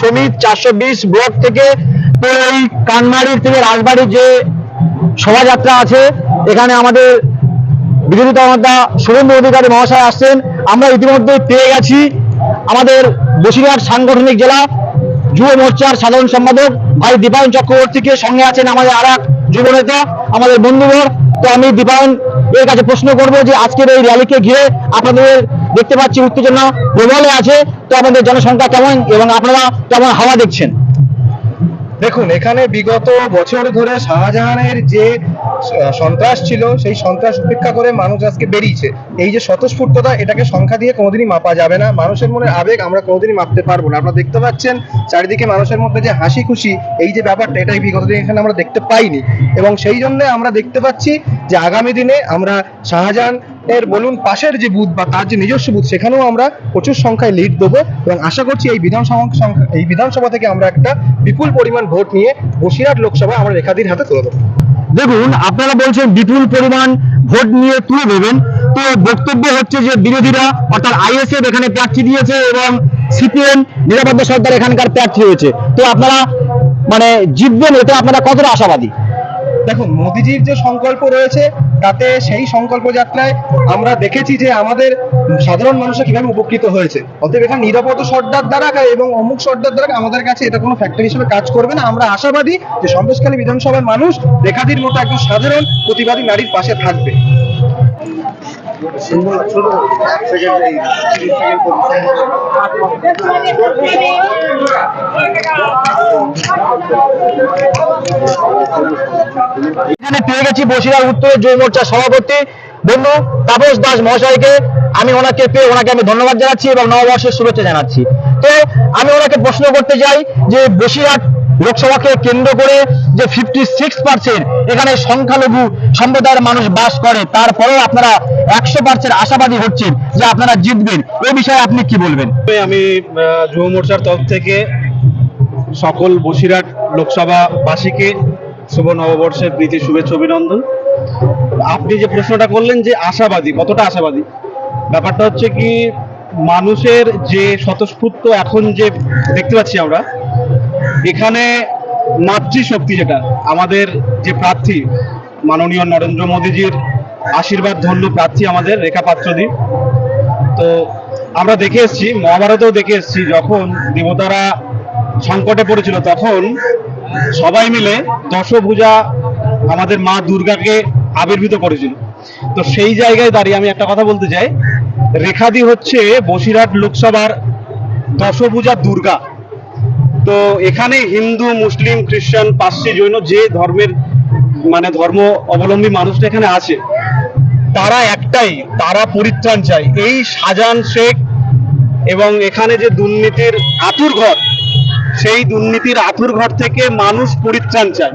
সমিত চারশো বিশ ব্লক থেকে ওই কানমারির থেকে রাজবাড়ির যে শোভাযাত্রা আছে, এখানে আমাদের বিরোধী দলনেতা শুভেন্দু অধিকারী মহাশয় আসছেন। আমরা ইতিমধ্যে পেয়ে গেছি আমাদের বসিরহাট সাংগঠনিক জেলা যুব মোর্চার সাধারণ সম্পাদক ভাই দীপায়ন চক্রবর্তীকে সঙ্গে আছেন আমাদের আর এক যুব নেতা, আমাদের বন্ধুবর। তো আমি দীপায়ন এর কাছে প্রশ্ন করব যে আজকের এই র্যালিকে ঘিরে আপনাদের দেখতে পাচ্ছি উত্তেজনা প্রবলে আছে। তো আমাদের জনসংখ্যা কেমন এবং আপনারা কেমন হাওয়া দেখছেন? দেখুন, এখানে বিগত বছর ধরে শাহজাহানের যে সন্ত্রাস ছিল, সেই সন্ত্রাস উপেক্ষা করে মানুষ আজকে বেরিয়েছে। এই যে স্বতঃস্ফূর্ততা, এটাকে সংখ্যা দিয়ে কোনোদিনই মাপা যাবে না। মানুষের মনে আবেগ আমরা কোনোদিনই মাপতে পারব না। আপনারা দেখতে পাচ্ছেন, চারিদিকে মানুষের মধ্যে যে হাসি খুশি এই যে ব্যাপারটা, এটাই বিগত দিন এখানে আমরা দেখতে পাইনি। এবং সেই জন্য আমরা দেখতে পাচ্ছি যে আগামী দিনে আমরা শাহজাহান এর বলুন, পাশের যে বুথ বা তার যে নিজস্ব বুথ, সেখানেও আমরা প্রচুর সংখ্যায় লিড দেবো এবং আশা করছি এই বিধানসভা এই বিধানসভা থেকে আমরা একটা বিপুল পরিমাণ ভোট নিয়ে বসিরহাট লোকসভায় আমরা রেখাদির হাতে তুলে দেবো। দেখুন, আপনারা বলছেন বিপুল পরিমাণ ভোট নিয়ে তুলে দেবেন। তো বক্তব্য হচ্ছে যে বিরোধীরা, অর্থাৎ আইএসএফ এখানে প্রার্থী দিয়েছে এবং সিপিএম, নিরাপত্তা সরকার এখানকার প্রার্থী হয়েছে। তো আপনারা মানে জিতবেন, এতে আপনারা কতটা আশাবাদী? দেখুন, মোদিজির যে সংকল্প রয়েছে, তাতে সেই সংকল্প যাত্রায় আমরা দেখেছি যে আমাদের সাধারণ মানুষরা কীভাবে উপকৃত হয়েছে। অতএব এখানে নিরাপদ সর্দার দ্বারা এবং অমুক সর্দার দ্বারা আমাদের কাছে এটা কোনো ফ্যাক্টরি হিসেবে কাজ করবে না। আমরা আশাবাদী যে সন্দেশখালী বিধানসভার মানুষ, রেখাদির মতো একজন সাধারণ প্রতিবাদী নারীর পাশে থাকবে। এখানে পেয়ে গেছি বসিরহাট উত্তর যুব মোর্চার সভাপতি বন্ধু তাপস দাস মহাশয়কে। আমি ওনাকে পেয়ে ওনাকে আমি ধন্যবাদ জানাচ্ছি এবং নববর্ষের শুভেচ্ছা জানাচ্ছি। তো আমি ওনাকে প্রশ্ন করতে চাই যে বসিরহাট লোকসভাকে কেন্দ্র করে যে ফিফটি সিক্স পার্সেন্ট এখানে সংখ্যালঘু সম্প্রদায়ের মানুষ বাস করে, তারপরেও আপনারা একশো পার্সেন্ট আশাবাদী হচ্ছেন যে আপনারা জিতবেন। এই বিষয়ে আপনি কি বলবেন? আমি যুব মোর্চার তরফ থেকে সকল বসিরহাট লোকসভাবাসীকে শুভ নববর্ষের প্রীতি, শুভেচ্ছা, অভিনন্দন। আপনি যে প্রশ্নটা করলেন যে আশাবাদী, কতটা আশাবাদী? ব্যাপারটা হচ্ছে কি, মানুষের যে স্বতঃস্ফূর্ত এখন যে দেখতে পাচ্ছি আমরা এখানে মাতৃশক্তি যেটা, আমাদের যে প্রার্থী, মাননীয় নরেন্দ্র মোদীজির আশীর্বাদ ধন্য প্রার্থী আমাদের রেখা পাত্রদী তো আমরা দেখে এসেছি, মহাভারতেও দেখে এসেছি, যখন দেবতারা সংকটে পড়েছিল তখন সবাই মিলে দশভুজা আমাদের মা দুর্গাকে আবির্ভূত করেছিল। তো সেই জায়গায় দাঁড়িয়ে আমি একটা কথা বলতে চাই, রেখাদি হচ্ছে বসিরহাট লোকসভার দশভুজা দুর্গা। তো এখানে হিন্দু, মুসলিম, খ্রিস্টান, পার্সি, জৈন যে ধর্মের মানে ধর্ম অবলম্বী মানুষটা এখানে আছে, তারা একটাই, তারা পরিত্রাণ চায়। এই সাজান শেখ এবং এখানে যে দুর্নীতির আতুর ঘর সেই দুর্নীতির আতুর ঘর থেকে মানুষ পরিত্রাণ চায়।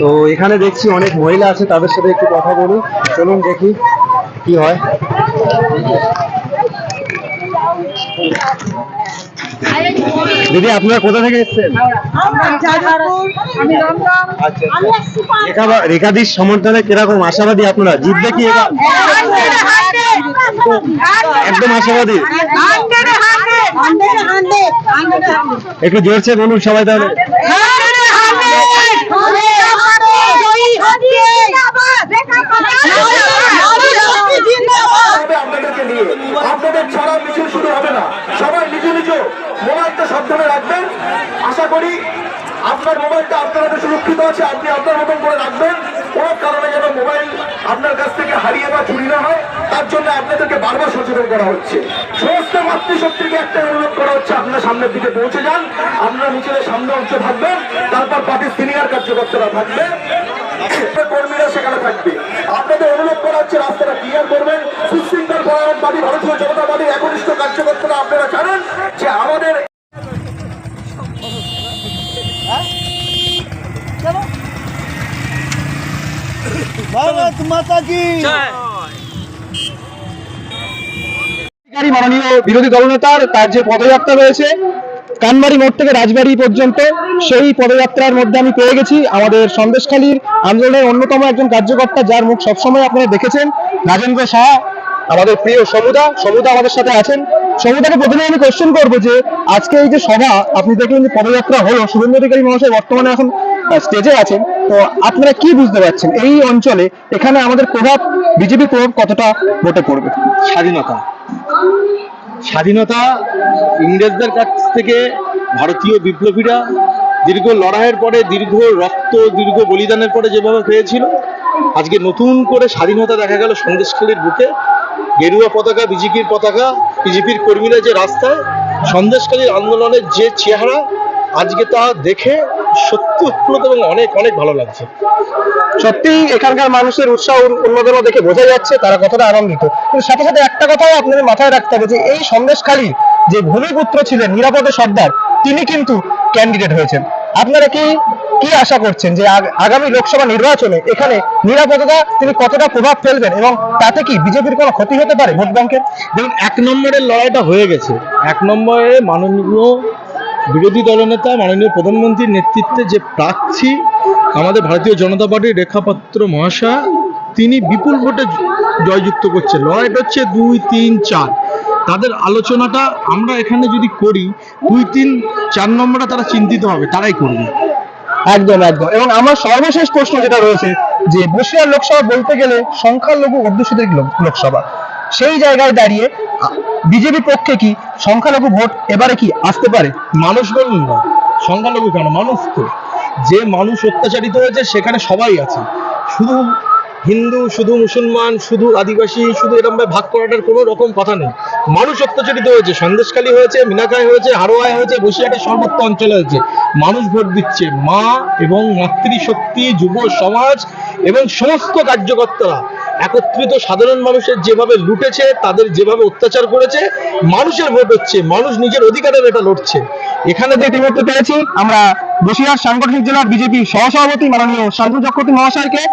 তো এখানে দেখছি অনেক মহিলা আছে, তাদের সাথে একটু কথা বলুন চলুন দেখি কি হয়। দিদি আপনারা কোথা থেকে এসেছেন? রেখাদির সমর্থনে কীরকম আশাবাদী আপনারা? জিতবে কি একদম আশাবাদী। একটু জোরছে বলুন সবাই তাহলে হবে আপনাদেরকে নিয়ে আপনাদের ছাড়া মিছিল শুরু হবে না সবাই নিজ নিজ মোবাইলটা সাবধানে রাখবেন। আশা করি আপনার মোবাইলটা আপনার হাতে সুরক্ষিত আছে, আপনি আপনার মতন করে রাখবেন। কোনো কারণে যেন মোবাইল আপনার কাছ থেকে হারিয়ে বা চুরি না হয়, তার জন্য আপনাদেরকে বারবার সচেতন করা হচ্ছে। সমস্ত মাতৃশক্তিকে একটা অনুরোধ করা হচ্ছে, আপনার সামনের দিকে পৌঁছে যান, আপনারা মিছিলের সামনে অংশ থাকবেন, তারপর পার্টির সিনিয়র কার্যকর্তারা থাকবে। কর্মীরা সেখানে থাকবে। আপনাদের অনুরোধ করা হচ্ছে, রাস্তাটা ক্লিয়ার করবেন, সুশৃঙ্খল পরায়ণবাদী ভারতীয় জনতা পার্টির একনিষ্ঠ কার্যকর্তারা আপনারা জানেন যে আমাদের অধিকারী বিরোধী দলনেতার তার যে পদযাত্রা রয়েছে, কানবাড়ি মোড় থেকে রাজবাড়ি পর্যন্ত সেই পদযাত্রার মধ্যে আমি পেয়ে গেছি। আমাদের সন্দেশখালীর আন্দোলনের অন্যতম একজন কার্যকর্তা, যার মুখ সবসময় আপনারা দেখেছেন, রাজেন্দ্র সাহা। আমাদের প্রিয় সমুদা সমুদা আমাদের সাথে আছেন। সমুদাকে প্রথমে আমি কোশ্চেন করব যে, আজকে এই যে সভা, আপনি দেখলেন যে পদযাত্রা হলো, শুভেন্দু অধিকারী মহাশয় বর্তমানে এখন স্টেজে আছেন। তো আপনারা কি বুঝতে পারছেন? এই অঞ্চলে এখানে আমাদের প্রভাব, বিজেপি প্রভাব কতটা ভোটে পড়বে? স্বাধীনতা। স্বাধীনতা ইংরেজদের কাছ থেকে ভারতীয় বিপ্লবীরা দীর্ঘ লড়াইয়ের পরে, দীর্ঘ রক্ত, দীর্ঘ বলিদানের পরে যেভাবে পেয়েছিল, আজকে নতুন করে স্বাধীনতা দেখা গেল সন্দেশখালীর বুকে। গেরুয়া পতাকা, বিজেপির পতাকা, বিজেপির কর্মীরা যে রাস্তায় সন্দেশখালীর আন্দোলনের যে চেহারা, আজকে তা দেখে সত্যি উৎপ্লুত এবং অনেক অনেক ভালো লাগছে। সত্যি এখানকার মানুষের উৎসাহ উন্মাদনা দেখে বোঝা যাচ্ছে, তারা কতটা আনন্দিত। কিন্তু সাথে সাথে একটা কথাও আপনাদের মাথায় রাখতে হবে যে, এই সন্দেশখালী যে ভূমিপুত্র ছিলেন, নিরাপদে সর্দার, তিনি কিন্তু ক্যান্ডিডেট হয়েছেন। আপনারা কি কি আশা করছেন যে আগ- আগামী লোকসভা নির্বাচনে এখানে নিরাপত্তা তিনি কতটা প্রভাব ফেলবেন এবং তাতে কি বিজেপির কোনো ক্ষতি হতে পারে ভোট ব্যাংকের? দেখুন, এক নম্বরের লড়াইটা হয়ে গেছে। এক নম্বরে মাননীয় বিরোধী দলনেতা মাননীয় প্রধানমন্ত্রীর নেতৃত্বে যে প্রার্থী আমাদের ভারতীয় জনতা পার্টির রেখাপাত্র মহাশয়, তিনি বিপুল ভোটে জয়যুক্ত করছে। লড়াইটা হচ্ছে দুই, তিন, চার। তাদের আলোচনাটা আমরা এখানে যদি করি, দুই, তিন, চার নম্বরে তারা চিন্তিত হবে, তারাই করবে। একদম একদম। এবং আমার সর্বশেষ প্রশ্ন যেটা রয়েছে যে, বসিরহাট লোকসভা বলতে গেলে সংখ্যালঘু অধ্যুষিত লোকসভা। সেই জায়গায় দাঁড়িয়ে বিজেপি পক্ষে কি সংখ্যালঘু ভোট এবারে কি আসতে পারে? মানুষ বলুন না। সংখ্যালঘু কেন? মানুষ তো। যে মানুষ অত্যাচারিত হয়েছে, সেখানে সবাই আছে। শুধু হিন্দু, শুধু মুসলমান, শুধু আদিবাসী, শুধু এরকম ভাবে ভাগ করাটার কোনো রকম কথা নেই। মানুষ অত্যাচারিত হয়েছে, সন্দেশখালী হয়েছে মিনাকায় হয়েছে, হারোয়ায় হয়েছে, বসিরহাটের সর্বত্র অঞ্চলে হয়েছে। মানুষ ভোট দিচ্ছে, মা এবং মাতৃশক্তি, যুব সমাজ এবং সমস্ত কার্যকর্তারা। একত্রিত সাধারণ মানুষের যেভাবে লুটেছে, তাদের যেভাবে অত্যাচার করেছে, মানুষের ভোট হচ্ছে, মানুষ নিজের অধিকারের এটা লড়ছে। এখানে যে ইতিমধ্যে পেয়েছি আমরা বসিরহাট সাংগঠনিক জেলার বিজেপি সহসভাপতি মাননীয় শান্তু চক্রবর্তী মহাশয়কে।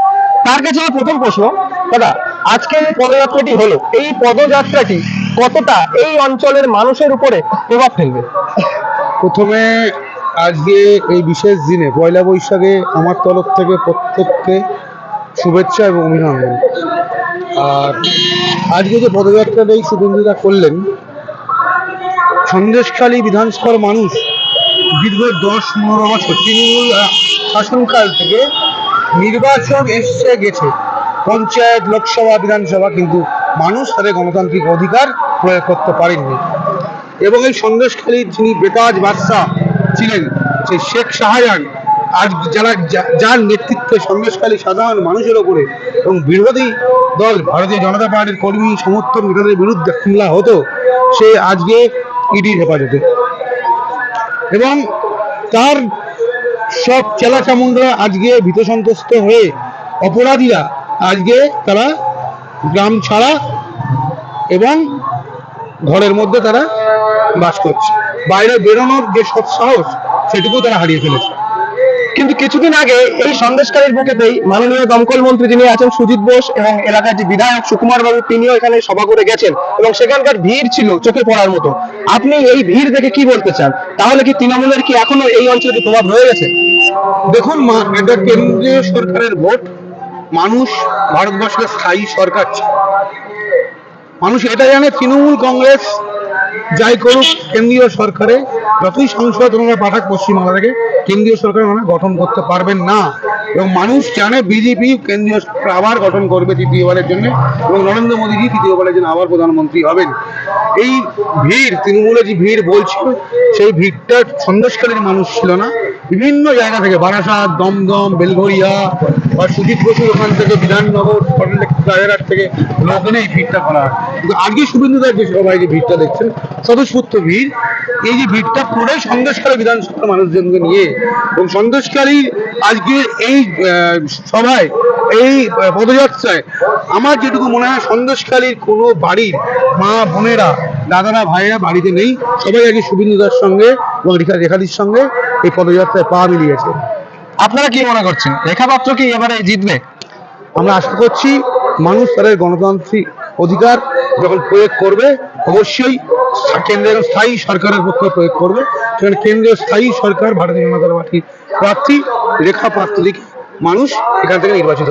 তার কাছে প্রথম প্রশ্ন দাদা, আজকে এই পদযাত্রাটি হলো। এই পদযাত্রাটি কতটা এই অঞ্চলের মানুষের উপরে প্রভাব ফেলবে? প্রথমে আজকে এই বিশেষ দিনে, পয়লা বৈশাখে আমার তরফ থেকে প্রত্যেককে শুভেচ্ছা এবং অভিনন্দন। আর আজকে যে পদযাত্রাটা এই শুভেন্দুদা করলেন, সন্দেশখালী বিধানসভার মানুষ দীর্ঘ দশ পনেরো বছর, তৃণমূল শাসনকাল থেকে নির্বাচন এসে গেছে। পঞ্চায়েত, লোকসভা, বিধানসভা, কিন্তু মানুষ তাদের গণতান্ত্রিক অধিকার প্রয়োগ করতে পারেননি। এবং এই সন্দেশখালীর যিনি বেতাজ বাদশাহ ছিলেন সেই শেখ শাহজাহান, আজ যারা যার নেতৃত্বে সন্দেশখালী সাধারণ মানুষের ওপরে এবং বিরোধী দল, ভারতীয় জনতা পার্টির কর্মী সমর্থন নেতাদের বিরুদ্ধে হামলা হতো, সে আজকে ইডির হেফাজতে। এবং তার সব চেলা চামুন্ডরা আজকে ভীত সন্ত্রস্ত হয়ে অপরাধীরা আজকে তারা গ্রাম ছাড়া এবং ঘরের মধ্যে তারা বাস করছে। বাইরে বেরোনোর যে সব সাহস, সেটুকু তারা হারিয়ে ফেলেছে। কিন্তু কিছুদিন আগে এই সন্দেশকারীর বুকেতেই মাননীয় দমকল মন্ত্রী যিনি আছেন সুজিত বোস এবং এলাকার যে বিধায়ক সুকুমার বাবু, তিনিও এখানে সভা করে গেছেন এবং সেখানকার ভিড় ছিল চোখে পড়ার মতো। আপনি এই ভিড় দেখে কি বলতে চান? তাহলে কি তৃণমূলের কি এখনও এই অঞ্চলে প্রভাব রয়ে গেছে? দেখুন এটা কেন্দ্রীয় সরকারের ভোট মানুষ ভারতবর্ষের স্থায়ী সরকার মানুষ এটা জানে, তৃণমূল কংগ্রেস যাই করুক, কেন্দ্রীয় সরকারে যতই সংসদ ওনারা পাঠাক পশ্চিমবাংলা থেকে, কেন্দ্রীয় সরকার ওনারা গঠন করতে পারবেন না। এবং মানুষ জানে বিজেপি কেন্দ্রীয় সরকার আবার গঠন করবে তৃতীয়বারের জন্য এবং নরেন্দ্র মোদীজি তৃতীয়বারের জন্য আবার প্রধানমন্ত্রী হবেন। এই ভিড় তৃণমূলে যে ভিড় বলছিল, সেই ভিড়টা সন্দেশকারীর মানুষ ছিল না। বিভিন্ন জায়গা থেকে বারাসাত, দমদম, বেলঘরিয়া, বা সুজিত বসুর ওখান থেকে বিধাননগর রাজারহাট থেকে এনে এই ভিড়টা করা হয়। কিন্তু আজকে শুভেন্দুদার যে সবাই যে ভিড়টা দেখছেন, স্বতঃস্ফূর্ত ভিড়। এই যে ভিড়টা পুরোই সন্দেশকারী বিধানসভার মানুষজনকে নিয়ে এবং সন্দেশকারী আজকে এই সভায়, এই পদযাত্রায় আমার যেটুকু মনে হয় সন্দেশকারীর কোনো বাড়ির মা বোনেরা, দাদারা, ভাইয়েরা বাড়িতে নেই। সবাই আগে শুভেন্দুদার সঙ্গে এবং রেখা রেখাদির সঙ্গে। এই পদযাত্রায় পা মিলিয়েছে। আপনারা কি মনে করছেন? রেখা পাত্র কি এবারে জিতবে? আমরা আশা করছি মানুষ তাদের গণতান্ত্রিক অধিকার যখন প্রয়োগ করবে অবশ্যই কেন্দ্রের স্থায়ী সরকারের পক্ষে প্রয়োগ করবে। সেখানে কেন্দ্রীয় স্থায়ী সরকার ভারতীয় জনতা পার্টির প্রার্থী রেখা পাত্রীকে মানুষ এখান থেকে নির্বাচিত।